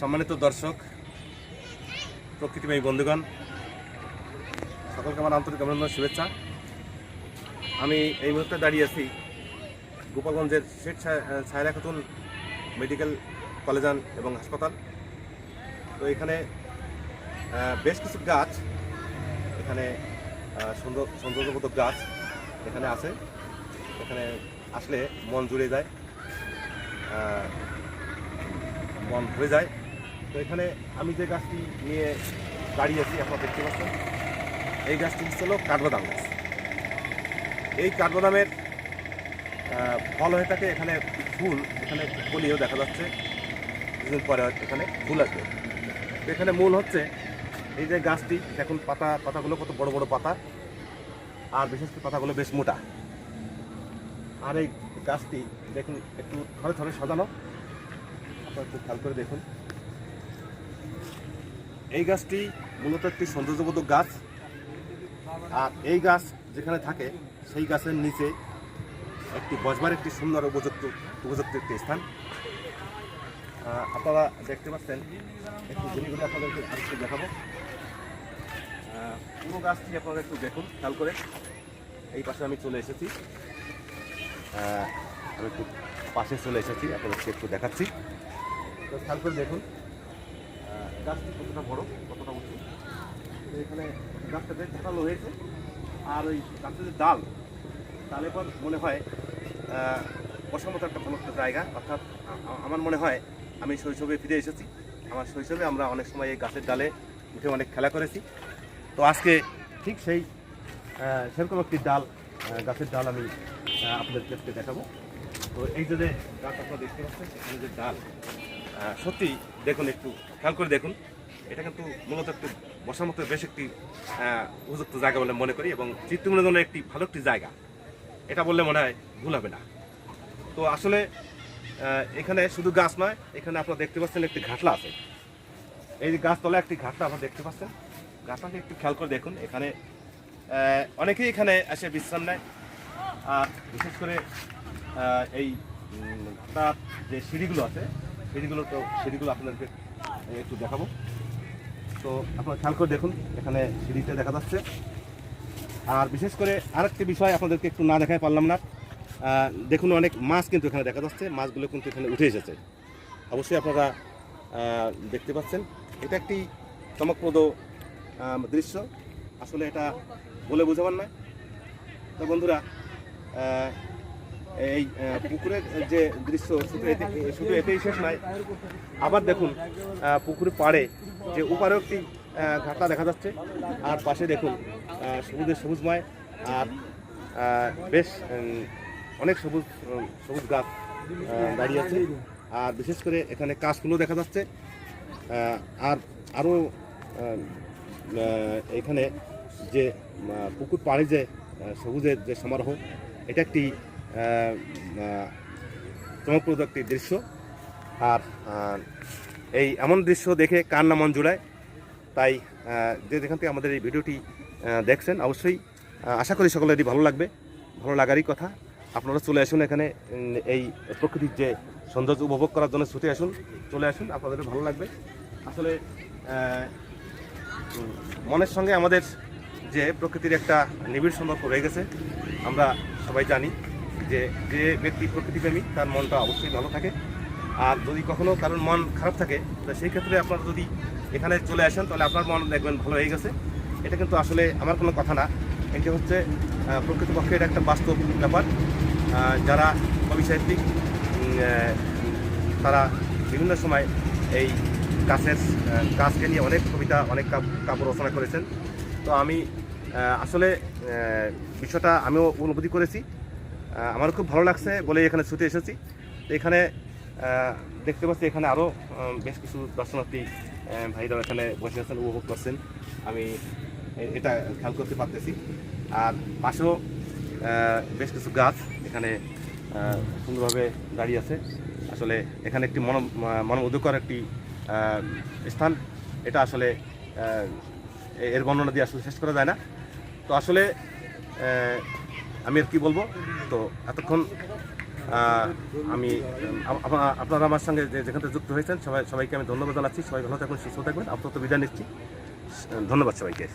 সম্মানিত দর্শক প্রকৃতিময়ী বন্ধুগণ, সকলকে আমার আন্তরিক অভিনন্দন, শুভেচ্ছা। আমি এই মুহূর্তে দাঁড়িয়ে আছি গোপালগঞ্জের শেখ ছায়রা খাতুন মেডিকেল কলেজান এবং হাসপাতাল। তো এখানে বেশ কিছু গাছ, এখানে সুন্দর, সৌন্দর্যবোধক গাছ এখানে আছে। এখানে আসলে মন জুড়ে যায় মন ভরে যায়। তো এখানে আমি যে গাছটি নিয়ে দাঁড়িয়ে আছি, আপনারা দেখতে পাচ্ছেন, এই গাছটি হচ্ছে হলো কাঠবাদাম গাছ। এই কাঠবাদামের ফল হয়ে থাকে এখানে ফুল, এখানে কলিও দেখা যাচ্ছে। কিছুদিন পরে এখানে ফুল আসবে। এখানে মূল হচ্ছে এই যে গাছটি, দেখুন পাতা, পাতাগুলো কত বড় বড় পাতা, আর বিশেষ করে পাতাগুলো বেশ মোটা। আর এই গাছটি, দেখুন, একটু থরে থরে সাজানো। আপনার একটু খেয়াল করে দেখুন। এই গাছটি মূলত একটি সৌন্দর্যবোধক গাছ। আর এই গাছ যেখানে থাকে, সেই গাছের নিচে একটি বসবার একটি সুন্দর উপযুক্ত উপযুক্ত একটি স্থান। আপনারা দেখতে পাচ্ছেন, একটু ঘুরে আপনাদেরকে আরেকটু দেখাবো। পুরো গাছটি আপনারা একটু দেখুন, খেয়াল করে। এই পাশে আমি চলে এসেছি। আমি একটু পাশে চলে এসেছি, আপনাদেরকে একটু দেখাচ্ছি। তো খেয়াল করে দেখুন গাছটি কতটা বড়, কতটা উঁচু? এখানে গাছটা বেশ ঝাঁকালো হয়েছে। আর ওই গাছের যে ডাল ডালের পর মনে হয় বসার মতো একটা ভালো একটা জায়গা। অর্থাৎ আমার মনে হয় আমি শৈশবে ফিরে এসেছি। আমার শৈশবে আমরা অনেক সময় এই গাছের ডালে উঠে অনেক খেলা করেছি। তো আজকে ঠিক সেই সেরকম একটি ডাল গাছের ডাল আমি আপনাদের দেখাবো। তো এই যে গাছ আপনারা দেখতে পাচ্ছেন, এখানে যে ডাল সত্যি দেখুন, একটু খেয়াল করে দেখুন। এটা কিন্তু মূলত একটু বসার মতো বেশ একটি উপযুক্ত জায়গা বলে মনে করি এবং চিত্ত বিনোদনের একটি ভালো একটি জায়গা। এটা বললে মনে হয় ভুল হবে না। তো আসলে এখানে শুধু গাছ নয়, এখানে আপনারা দেখতে পাচ্ছেন একটি ঘাটলা আছে। এই যে গাছতলা একটি ঘাটলা আপনারা দেখতে পাচ্ছেন। গাছটাকে একটু খেয়াল করে দেখুন, এখানে অনেকেই এখানে এসে বিশ্রাম নেয়। আর বিশেষ করে এই ঘাটার যে সিঁড়িগুলো আছে সিঁড়িগুলো তো সিঁড়িগুলো আপনাদেরকে একটু দেখাবো। তো আপনারা খেয়াল করে দেখুন, এখানে সিঁড়িতে দেখা যাচ্ছে। আর বিশেষ করে আরেকটি বিষয় আপনাদেরকে একটু না দেখায় পারলাম না। দেখুন অনেক মাছ কিন্তু এখানে দেখা যাচ্ছে, মাছগুলো কিন্তু এখানে উঠে এসেছে। অবশ্যই আপনারা দেখতে পাচ্ছেন। এটা একটি চমকপ্রদ দৃশ্য। আসলে এটা বলে বোঝাবার নয়। তো বন্ধুরা এই পুকুরের যে দৃশ্য, শুধু এতে শুধু এতেই শেষ নয়। আবার দেখুন পুকুরের পাড়ে যে উপারেও একটি ঘাটলা দেখা যাচ্ছে। আর পাশে দেখুন সবুজের সবুজময়, আর বেশ অনেক সবুজ সবুজ গাছ দাঁড়িয়ে আছে। আর বিশেষ করে এখানে কাশফুলও দেখা যাচ্ছে। আর আরও এখানে যে পুকুর পাড়ে যে সবুজের যে সমারোহ, এটা একটি চমকপ্রদ একটি দৃশ্য। আর এই এমন দৃশ্য দেখে কার না মন জুড়ায়? তাই যে যেখান থেকে আমাদের এই ভিডিওটি দেখছেন, অবশ্যই আশা করি সকলেরই ভালো লাগবে। ভালো লাগারই কথা। আপনারা চলে আসুন এখানে এই প্রকৃতির যে সৌন্দর্য উপভোগ করার জন্য ছুটে আসুন, চলে আসুন, আপনাদের ভালো লাগবে। আসলে মনের সঙ্গে আমাদের যে প্রকৃতির একটা নিবিড় সম্পর্ক রয়ে গেছে, আমরা সবাই জানি। যে যে ব্যক্তি প্রকৃতিপ্রেমী, তার মনটা অবশ্যই ভালো থাকে। আর যদি কখনো কারোর মন খারাপ থাকে, তো সেই ক্ষেত্রে আপনারা যদি এখানে চলে আসেন, তাহলে আপনার মন দেখবেন ভালো হয়ে গেছে। এটা কিন্তু আসলে আমার কোনো কথা না। এটা হচ্ছে প্রকৃতপক্ষে এটা একটা বাস্তব ব্যাপার। যারা কবি সাহিত্যিক তারা বিভিন্ন সময় এই গাছের গাছকে নিয়ে অনেক কবিতা, অনেক কাব- কাব্য রচনা করেছেন। তো আমি আসলে বিষয়টা আমিও অনুভূতি করেছি। আহ, আমারও খুব ভালো লাগছে বলে এখানে ছুটে এসেছি। এখানে দেখতে পাচ্ছি এখানে আরও বেশ কিছু দর্শনার্থী ভাইরাও এখানে বসে আছেন উপভোগ করছেন। আমি এটা খেয়াল করতে পারতেছি। আর পাশেও বেশ কিছু গাছ এখানে সুন্দরভাবে দাঁড়িয়ে আছে। আসলে এখানে একটি মন মনোমুগ্ধকর একটি স্থান। এটা আসলে এর বর্ণনা দিয়ে আসলে শেষ করা যায় না। তো আসলে আমি আর কি বলব? তো এতক্ষণ আমি, আপনারা আমার সঙ্গে যে, যেখান থেকে যুক্ত হয়েছেন, সবাই, সবাইকে আমি ধন্যবাদ জানাচ্ছি। সবাই ভালো থাকবেন, সুস্থ থাকবেন। আপাতত বিদায় নিচ্ছি। ধন্যবাদ সবাইকে।